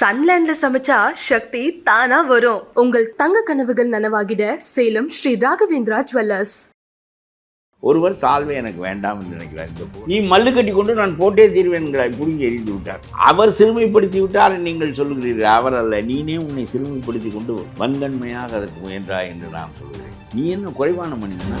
சன்லேண்ட்ல சமைச்சா சக்தி தானா வரும். உங்கள் தங்க கனவுகள் நனவாகிட சேலம் ஸ்ரீ ராகவேந்திரா ஜுவல்லர்ஸ். ஒருவர் சால்வை எனக்கு வேண்டாம் என்று நினைக்கிறார். இந்த நீ மல்லு கட்டி கொண்டு நான் போட்டே தீர்வேன்கிறாய் புரிஞ்சு எரிந்து விட்டார். அவர் சிறுமைப்படுத்தி விட்டார் நீங்கள் சொல்லுகிறீர்கள். அவர் அல்ல நீனே உன்னை சிறுமைப்படுத்தி கொண்டு வன்கண்மையாக அதற்கு முயன்றாய் என்று நான் சொல்கிறேன் நீ என்ன குறைவான மனிதனா?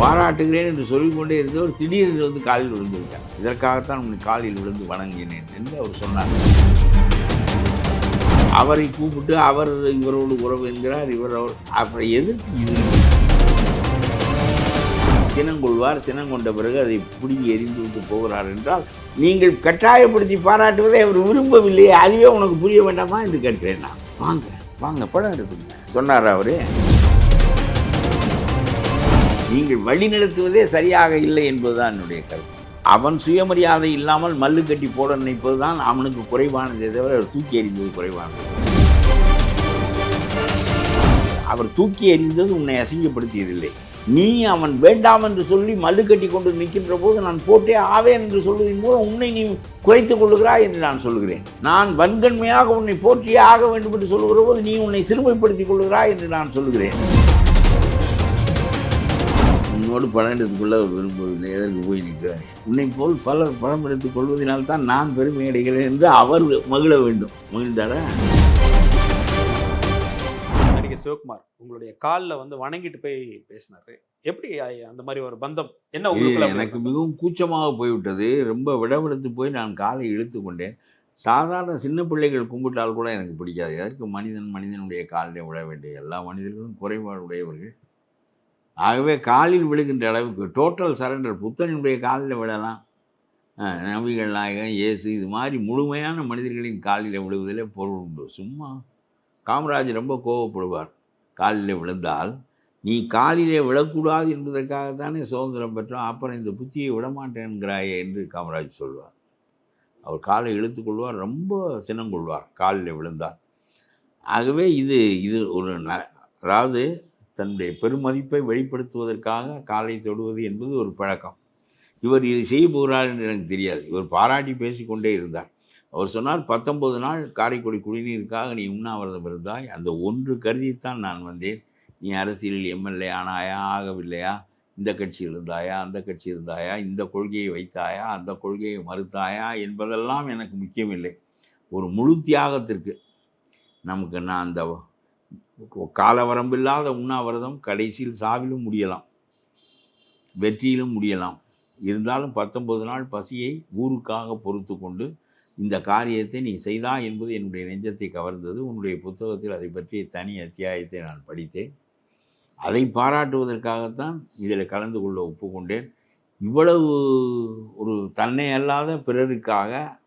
பாராட்டுகிறேன் என்று சொல்லிக்கொண்டே இருந்தவர் திடீரென்று வந்து காலில் விழுந்துவிட்டார். இதற்காகத்தான் உன் காலில் விழுந்து வணங்கினேன் என்று அவர் சொன்னார். அவரை கூப்பிட்டு அவர் இவரோடு உறவு என்கிறார். இவர் அவர் அப்புறம் எதிர்த்து இது சினங்கொள்வார். சினங்கொண்ட பிறகு அதை பிடிங்கி எரிந்து விட்டு போகிறார் என்றால் நீங்கள் கட்டாயப்படுத்தி பாராட்டுவதை அவர் விரும்பவில்லையே. அதுவே உனக்கு புரிய வேண்டாமா? என்று கேட்கிறேன் நான். வாங்க வாங்க படம் எடுத்துங்க சொன்னார் அவரு? நீங்கள் வழிநடத்துவதே சரியாக இல்லை என்பதுதான் என்னுடைய கருத்து. அவன் சுயமரியாதை இல்லாமல் மல்லு கட்டி போட நினைப்பது தான் அவனுக்கு குறைவானதே தவிர அவர் தூக்கி எறிந்தது குறைவானது. அவர் தூக்கி எறிந்தது உன்னை அசிங்கப்படுத்தியதில்லை. நீ அவன் வேண்டாம் என்று சொல்லி மல்லு கட்டி கொண்டு நிற்கின்ற போது நான் போட்டே ஆவேன் என்று சொல்வதன் மூலம் உன்னை நீ குறைத்துக் கொள்ளுகிறாய் என்று நான் சொல்கிறேன். நான் வன்கண்மையாக உன்னை போற்றியே ஆக வேண்டும் என்று சொல்லுகிற போது நீ உன்னை சிறுமைப்படுத்திக் கொள்கிறாய் என்று நான் சொல்கிறேன். உன்னோடு படம் எடுத்துக்கொள்ள விரும்பவில்லை எதற்கு போய் நிற்கிறாய் உன்னை போல் பலர் படம் எடுத்துக் கொள்வதனால்தான் நான் பெருமை அடைகிறேன் என்று அவர் மகிழ வேண்டும். மகிழ்ந்தாரா? நடிகர் சிவகுமார் உங்களுடைய காலில் வந்து வணங்கிட்டு போய் பேசினாரு. எப்படி அந்த மாதிரி ஒரு பந்தம்? என்ன எனக்கு? மிகவும் கூச்சமாக போய்விட்டது. ரொம்ப விடவெடுத்து போய் நான் காலை இழுத்து கொண்டேன். சாதாரண சின்ன பிள்ளைகள் கும்பிட்டால் கூட எனக்கு பிடிக்காது. எதற்கு மனிதன் மனிதனுடைய காலில் விழ வேண்டிய எல்லா மனிதர்களும் குறைபாடு உடையவர்கள் ஆகவே காலில் விழுகின்ற அளவுக்கு டோட்டல் சரண்டர் புத்தனுடைய காலில் விழலாம். நபிகள் நாயகம் இயேசு இது மாதிரி முழுமையான மனிதர்களின் காலில் விழுவதில் பொருள் உண்டு. சும்மா காமராஜ் ரொம்ப கோவப்படுவார். காலில் விழுந்தால் நீ காலிலே விழக்கூடாது என்பதற்காகத்தானே சுதந்திரம் பெற்றோம். அப்புறம் இந்த புத்தியை விடமாட்டேன்கிறாயே என்று காமராஜ் சொல்வார். அவர் காலை இழுத்துக்கொள்வார் ரொம்ப சினங்கொள்வார் காலில் விழுந்தார் ஆகவே இது இது ஒரு ந அதாவது தன்னுடைய பெருமதிப்பை வெளிப்படுத்துவதற்காக காலை தொடுவது என்பது ஒரு பழக்கம். இவர் இதை செய்ய போகிறார் என்று எனக்கு தெரியாது. இவர் பாராட்டி பேசிக்கொண்டே இருந்தார். அவர் சொன்னார் பத்தொன்பது நாள் காரைக்குடி குடிநீருக்காக நீ உண்ணாவிரதம் இருந்தாய். அந்த ஒன்று கருதித்தான் நான் வந்தேன். நீ அரசியலில் எம்எல்ஏ ஆனாயா ஆகவில்லையா? இந்த கட்சி இருந்தாயா? அந்த கட்சி இருந்தாயா? இந்த கொள்கையை வைத்தாயா? அந்த கொள்கையை மறுத்தாயா? என்பதெல்லாம் எனக்கு முக்கியமில்லை. ஒரு முழு தியாகத்திற்கு நமக்கு நான் அந்த காலவரம்பில்லாத உண்ணாவிரதம் கடைசியில் சாவிலும் முடியலாம். வெற்றியிலும் முடியலாம். இருந்தாலும் பத்தொன்பது நாள் பசியை ஊருக்காக பொறுத்து கொண்டு இந்த காரியத்தை நீ செய்தா என்பது என்னுடைய நெஞ்சத்தை கவர்ந்தது. உன்னுடைய புத்தகத்தில் அதை பற்றிய தனி அத்தியாயத்தை நான் படித்தேன். அதை பாராட்டுவதற்காகத்தான் இதில் கலந்து கொள்ள ஒப்புக்கொண்டேன். இவ்வளவு ஒரு தன்னை அல்லாத பிறருக்காக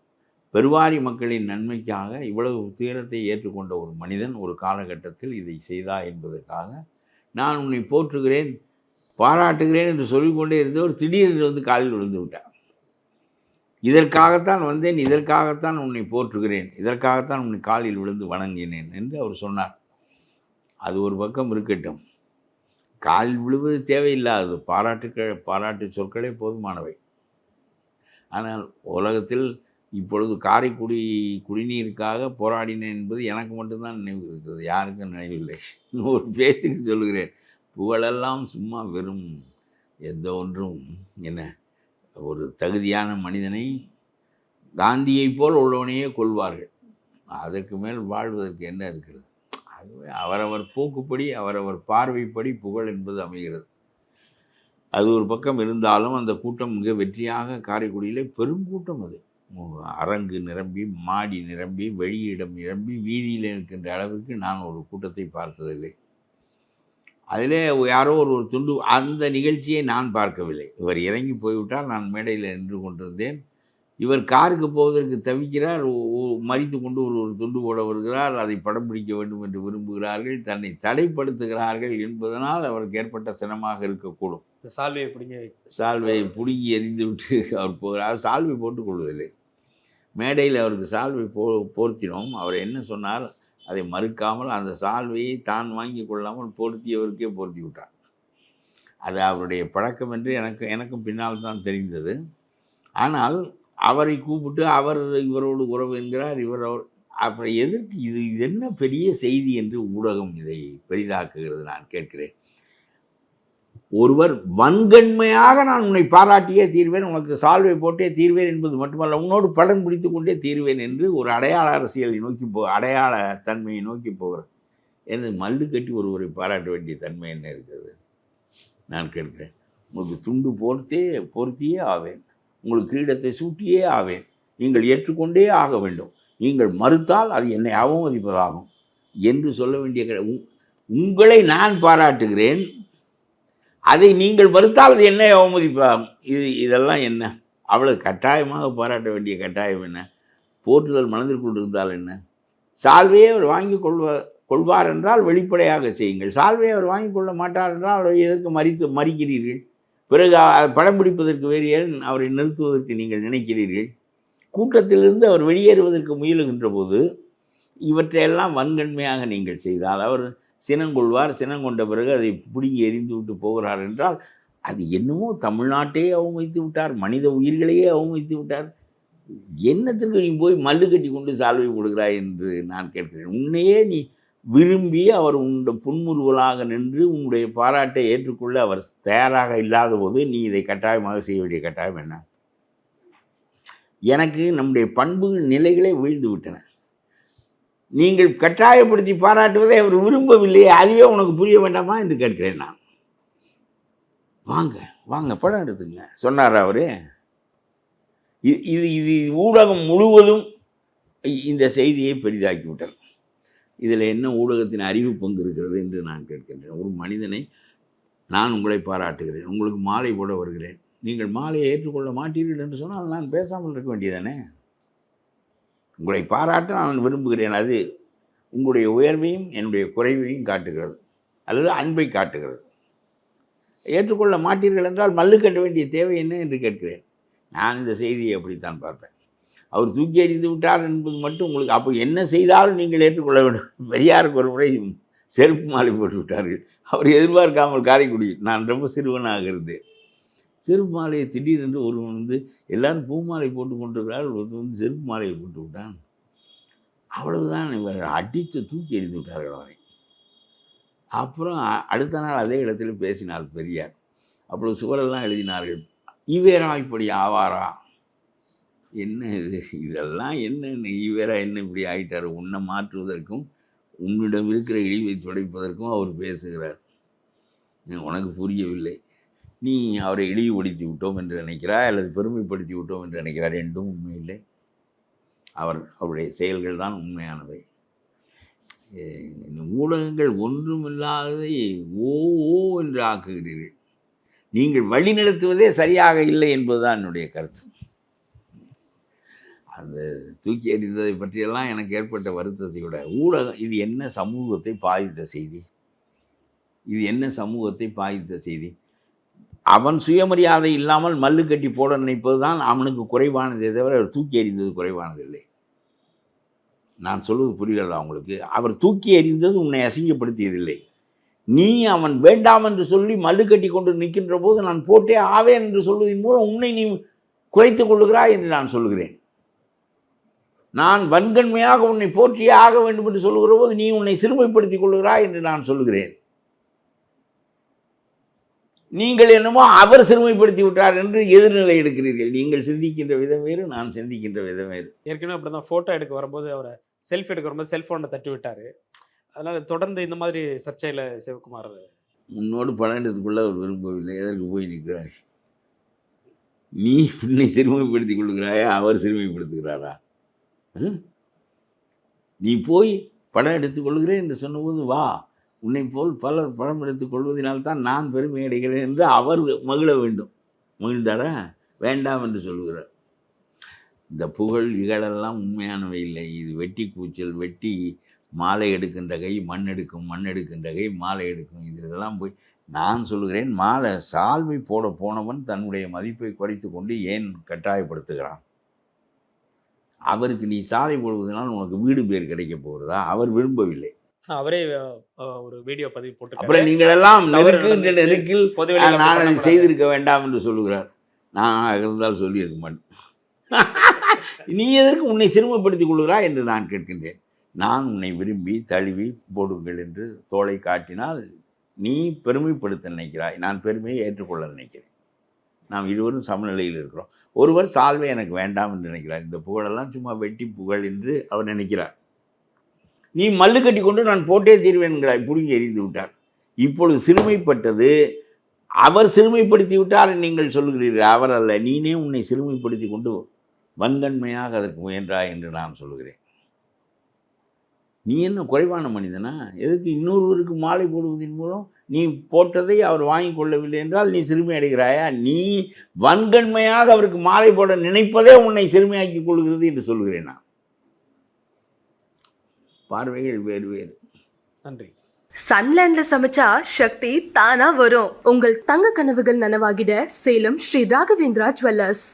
பெருவாரி மக்களின் நன்மைக்காக இவ்வளவு துயரத்தை ஏற்றுக்கொண்ட ஒரு மனிதன் ஒரு காலகட்டத்தில் இதை செய்தா என்பதற்காக நான் உன்னை போற்றுகிறேன் பாராட்டுகிறேன் என்று சொல்லிக்கொண்டே இருந்தவர் திடீரென்று வந்து காலில் விழுந்து விட்டார். இதற்காகத்தான் வந்தேன் இதற்காகத்தான் உன்னை போற்றுகிறேன் இதற்காகத்தான் உன்னை காலில் விழுந்து வணங்கினேன் என்று அவர் சொன்னார். அது ஒரு பக்கம் இருக்கட்டும். காலில் விழுவது தேவையில்லாதது பாராட்டுக்கள் பாராட்டு சொற்களே போதுமானவை. ஆனால் உலகத்தில் இப்பொழுது காரைக்குடி குடிநீருக்காக போராடினேன் என்பது எனக்கு மட்டும்தான் நினைவு இருக்கிறது. யாருக்கும் நினைவில்லை ஒரு பேச்சுக்கு சொல்லுகிறேன். புகழெல்லாம் சும்மா வெறும் எந்த ஒன்றும் என்ன ஒரு தகுதியான மனிதனை காந்தியைப் போல் உள்ளவனையே கொள்வார்கள் அதற்கு மேல் வாழ்வதற்கு என்ன இருக்கிறது? ஆகவே அவரவர் போக்குப்படி அவரவர் பார்வைப்படி புகழ் என்பது அமைகிறது. அது ஒரு பக்கம் இருந்தாலும் அந்த கூட்டம் மிக வெற்றியாக காரைக்குடியிலே பெருங்கூட்டம் அது. அரங்கு நிரம்பி மாடி நிரம்பி வெளியிடம் நிரம்பி வீதியில் இருக்கின்ற அளவுக்கு நான் ஒரு கூட்டத்தை பார்த்ததில்லை. அதிலே யாரோ ஒரு ஒரு துண்டு அந்த நிகழ்ச்சியை நான் பார்க்கவில்லை. இவர் இறங்கி போய்விட்டால் நான் மேடையில் நின்று கொண்டிருந்தேன். இவர் காருக்கு போவதற்கு தவிக்கிறார் மறித்து கொண்டு ஒரு ஒரு துண்டு போட வருகிறார் அதை படம் பிடிக்க வேண்டும் என்று விரும்புகிறார்கள் தன்னை தடைப்படுத்துகிறார்கள் என்பதனால் அவருக்கு ஏற்பட்ட சிரமமாக இருக்கக்கூடும். சால்வையை பிடிங்க சால்வை பிடுங்கி எறிந்து விட்டு அவர் போகிறார். சால்வை போட்டுக் கொள்வதில்லை. மேடையில் அவருக்கு சால்வை போ போர்த்தினோம். அவர் என்ன சொன்னார்? அதை மறுக்காமல் அந்த சால்வையை தான் வாங்கி கொள்ளாமல் போர்த்தியவருக்கே போர்த்தி விட்டார். அது அவருடைய பழக்கம் என்று எனக்கு எனக்கும் பின்னால் தான் தெரிந்தது. ஆனால் அவரை கூப்பிட்டு அவர் இவரோடு உறவு என்கிறார். இவர் அவர் அப்புறம் எதற்கு இது இது என்ன பெரிய செய்தி என்று ஊடகம் இதை பெரிதாக்குகிறது நான் கேட்கிறேன். ஒருவர் வன்கண்மையாக நான் உன்னை பாராட்டியே தீர்வேன் உனக்கு சால்வை போட்டே தீர்வேன் என்பது மட்டுமல்ல உன்னோடு படம் பிடித்து கொண்டே தீர்வேன் என்று ஒரு அடையாள அரசியலை நோக்கி போ அடையாள தன்மையை நோக்கி போகிறார். எனது மல்லு கட்டி ஒருவரை பாராட்ட வேண்டிய தன்மை என்ன இருக்கிறது? நான் கேட்கிறேன். உங்களுக்கு துண்டு போர்த்தே பொருத்தியே ஆவேன். உங்களுக்கு கிரீடத்தை சூட்டியே ஆவேன். நீங்கள் ஏற்றுக்கொண்டே ஆக வேண்டும். நீங்கள் மறுத்தால் அது என்னை அவமதிப்பதாகும். என்று சொல்ல வேண்டிய உங்களை நான் பாராட்டுகிறேன். அதை நீங்கள் மறுத்தால் அது என்னை அவமதிப்பாகும் இது இதெல்லாம் என்ன? அவ்வளவு கட்டாயமாக பாராட்ட வேண்டிய கட்டாயம் என்ன? போற்றுதல் மனதிற்குள் இருந்தால் என்ன? சால்வையை அவர் வாங்கி கொள்வார் கொள்வார் என்றால் வெளிப்படையாக செய்யுங்கள். சால்வையை அவர் வாங்கி கொள்ள மாட்டார் என்றால் அவரை எதற்கு மறித்து மறிக்கிறீர்கள்? பிறகு படம் பிடிப்பதற்கு வேறு ஏன் அவரை நிறுத்துவதற்கு நீங்கள் நினைக்கிறீர்கள்? கூட்டத்திலிருந்து அவர் வெளியேறுவதற்கு முயலுகின்ற போது இவற்றையெல்லாம் வன்கண்மையாக நீங்கள் செய்தால் அவர் சினங்கொள்வார் சினங்கொண்ட பிறகு அதை பிடுங்கி எரிந்து விட்டு போகிறார் என்றால் அது என்னமோ தமிழ்நாட்டையே அவமதித்து விட்டார். மனித உயிர்களையே அவமதித்து விட்டார். என்னத்திற்கு நீ போய் மல்லு கட்டி கொண்டு சால்வை கொடுக்கிறாய் என்று நான் கேட்கிறேன். உன்னையே நீ விரும்பி அவர் உன்னுடைய புன்முறுவலாக நின்று உன்னுடைய பாராட்டை ஏற்றுக்கொள்ள அவர் தயாராக இல்லாத போது நீ இதை கட்டாயமாக செய்ய வேண்டிய கட்டாயம் என்ன? எனக்கு நம்முடைய பண்புகள் நிலைகளே வீழ்ந்து விட்டன. நீங்கள் கட்டாயப்படுத்தி பாராட்டுவதை அவர் விரும்பவில்லையே அதுவே உனக்கு புரிய வேண்டாமா என்று கேட்கிறேன் நான். வாங்க வாங்க படம் எடுத்துங்க சொன்னார் அவரு? இது இது ஊடகம் முழுவதும் இந்த செய்தியை பெரிதாக்கிவிட்டது. இதில் என்ன ஊடகத்தின் அறிவு பங்கு இருக்கிறது என்று நான் கேட்கின்றேன். ஒரு மனிதனை நான் உங்களை பாராட்டுகிறேன் உங்களுக்கு மாலை போட வருகிறேன். நீங்கள் மாலையை ஏற்றுக்கொள்ள மாட்டீர்கள் என்று சொன்னால் நான் பேசாமல் இருக்க வேண்டியதானே? உங்களை பாராட்ட நான் விரும்புகிறேன். அது உங்களுடைய உயர்வையும் என்னுடைய குறைவையும் காட்டுகிறது. அல்லது அன்பை காட்டுகிறது. ஏற்றுக்கொள்ள மாட்டீர்கள் என்றால் மல்லு கட்ட வேண்டிய தேவை என்ன என்று கேட்கிறேன். நான் இந்த செய்தியை அப்படித்தான் பார்ப்பேன். அவர் தூக்கி எறிந்து விட்டார் என்பது மட்டும் உங்களுக்கு அப்போ என்ன செய்தாலும் நீங்கள் ஏற்றுக்கொள்ள வேண்டும். பெரியாருக்கு ஒரு முறை செருப்பு மாலை போட்டு விட்டார்கள். அவர் எதிர்பார்க்காமல் காரைக்குடி நான் ரொம்ப சிறுவனாக இருந்தேன். செருப்பு மாலையை திடீரென்று ஒருவன் வந்து எல்லாரும் பூ மாலை போட்டு கொண்டிருக்கிறார் ஒருத்தன் வந்து செருப்பு மாலையை போட்டு விட்டான். அவ்வளவுதான் இவர் அடித்து தூக்கி எறிந்து விட்டார்கள் அவனை அப்புறம் அடுத்த நாள் அதே இடத்துல பேசினார் பெரியார். அப்பொழுது சுவரெல்லாம் எழுதினார்கள். ஈவேரா இப்படி ஆவாரா? என்ன இது? இதெல்லாம் என்ன? ஈவேரா என்ன இப்படி ஆகிட்டார் உன்னை மாற்றுவதற்கும் உன்னிடம் இருக்கிற இழிவை துடைப்பதற்கும் அவர் பேசுகிறார். உனக்கு புரியவில்லை. நீ அவரை இழிவுபடுத்தி விட்டோம் என்று நினைக்கிறாய் அல்லது பெருமைப்படுத்தி விட்டோம் என்று நினைக்கிறார் ரெண்டும் உண்மையில்லை. அவர் அவருடைய செயல்கள் தான் உண்மையானவை. இந்த ஊடகங்கள் ஒன்றுமில்லாததை ஓ ஓ என்று ஆக்குகிறீர்கள். நீங்கள் வழிநடத்துவதே சரியாக இல்லை என்பதுதான் என்னுடைய கருத்து. அந்த தூக்கி எறிந்ததை பற்றியெல்லாம் எனக்கு ஏற்பட்ட வருத்தத்தை விட ஊடகம் இது என்ன சமூகத்தை பாதித்த செய்தி? இது என்ன சமூகத்தை பாதித்த செய்தி? அவன் சுயமரியாதை இல்லாமல் மல்லு கட்டி போட நினைப்பது தான் அவனுக்கு குறைவானதே தவிர அவர் தூக்கி எறிந்தது குறைவானதில்லை. நான் சொல்வது புரிகிறதா அவங்களுக்கு அவர் தூக்கி எறிந்தது உன்னை அசிங்கப்படுத்தியதில்லை. நீ அவன் வேண்டாம் என்று சொல்லி மல்லு கட்டி கொண்டு நிற்கின்ற போது நான் போட்டே ஆவேன் என்று சொல்வதன் மூலம் உன்னை நீ குறைத்து கொள்ளுகிறாய் என்று நான் சொல்கிறேன் நான் வன்கண்மையாக உன்னை போற்றியே ஆக வேண்டும் என்று சொல்லுகிற போது நீ உன்னை சிறுமைப்படுத்திக் கொள்கிறாய் என்று நான் சொல்கிறேன் நீங்கள் என்னமோ அவர் சிறுமைப்படுத்தி விட்டார் என்று எதிர்நிலை எடுக்கிறீர்கள். நீங்கள் சிந்திக்கின்ற விதம் வேறு நான் சிந்திக்கின்ற விதம் வேறு. ஏற்கனவே அப்படி தான் ஃபோட்டோ எடுக்க வரும்போது அவரை செல்ஃபி எடுக்க வரும்போது செல்ஃபோனை தட்டி விட்டாரு அதனால தொடர்ந்து இந்த மாதிரி சர்ச்சையில் சிவகுமார் உன்னோடு பன்னெண்டுக்குள்ள அவர் விரும்பவில்லை. எதற்கு போய் நிற்கிறாய்? நீ உன்னை சிறுமைப்படுத்திக் கொள்கிறாயா? அவர் சிறுமைப்படுத்துகிறாரா? நீ போய் படம் எடுத்துக் கொள்கிறேன் என்று சொன்னபோது வா. உன்னை போல் பலர் படம் எடுத்துக் கொள்வதனால்தான் நான் பெருமை அடைகிறேன் என்று அவர் மகிழ வேண்டும். மகிழ்ந்தாரா? வேண்டாம் என்று சொல்கிறார் இந்த புகழ் இகழெல்லாம் உண்மையானவை இல்லை. இது வெட்டி கூச்சல் வெட்டி மாலை எடுக்கின்ற கை மண் எடுக்கும் மண் எடுக்கின்ற கை மாலை எடுக்கும். இதெல்லாம் போய் நான் சொல்கிறேன் மாலை சால்வை போட போனவன் தன்னுடைய மதிப்பை குறைத்து கொண்டு ஏன் கட்டாயப்படுத்துகிறான்? அவருக்கு நீ சாலை போடுவதனால் உனக்கு வீடு பேர் கிடைக்க போகிறதா? அவர் விரும்பவில்லை. அவரே ஒரு வீடியோ பதிவு போட்டு அப்புறம் நீங்கள் எல்லாம் நெருக்குகின்ற நெருக்கில் நான் அதை. செய்திருக்க வேண்டாம் என்று சொல்லுகிறார். நான் இருந்தால் சொல்லியிருக்க மாட்டேன். நீ எதற்கு உன்னை சிறுமப்படுத்திக் கொள்கிறாய் என்று நான் கேட்கின்றேன். நான் உன்னை விரும்பி தழுவி போடுங்கள் என்று தோளை காட்டினால் நீ பெருமைப்படுத்த நினைக்கிறாய். நான் பெருமையை ஏற்றுக்கொள்ள நினைக்கிறேன். நாம் இருவரும் சமநிலையில் இருக்கிறோம். ஒருவர் சால்வை எனக்கு வேண்டாம் என்று நினைக்கிறார். இந்த புகழெல்லாம் சும்மா வெட்டி புகழ் என்று அவர் நினைக்கிறார். நீ மல்லு கட்டி கொண்டு நான் போட்டே தீர்வேன் என்கிறாய் பிடுங்கி எறிந்து விட்டார். இப்பொழுது சிறுமைப்பட்டது. அவர் சிறுமைப்படுத்தி விட்டார் நீங்கள் சொல்கிறீர்கள் அவர் அல்ல நீனே உன்னை சிறுமைப்படுத்தி கொண்டு வன்கண்மையாக அதற்கு முயன்றாய் என்று நான் சொல்லுகிறேன். நீ என்ன குறைவான மனிதனா? எதுக்கு இன்னொருவருக்கு மாலை போடுவதன் மூலம் நீ போட்டதை அவர் வாங்கி கொள்ளவில்லை என்றால் நீ சிறுமை அடைகிறாயா? நீ வன்கண்மையாக அவருக்கு மாலை போட நினைப்பதே உன்னை சிறுமையாக்கி கொள்கிறது என்று சொல்கிறேன் நான். பார்வைகள் வேறு வேறு. நன்றி. சன்லேண்ட்ல சமைச்சா சக்தி தானா வரும். உங்கள் தங்க கனவுகள் நனவாகிட சேலம் ஸ்ரீ ராகவேந்திரா ஜுவல்லர்ஸ்.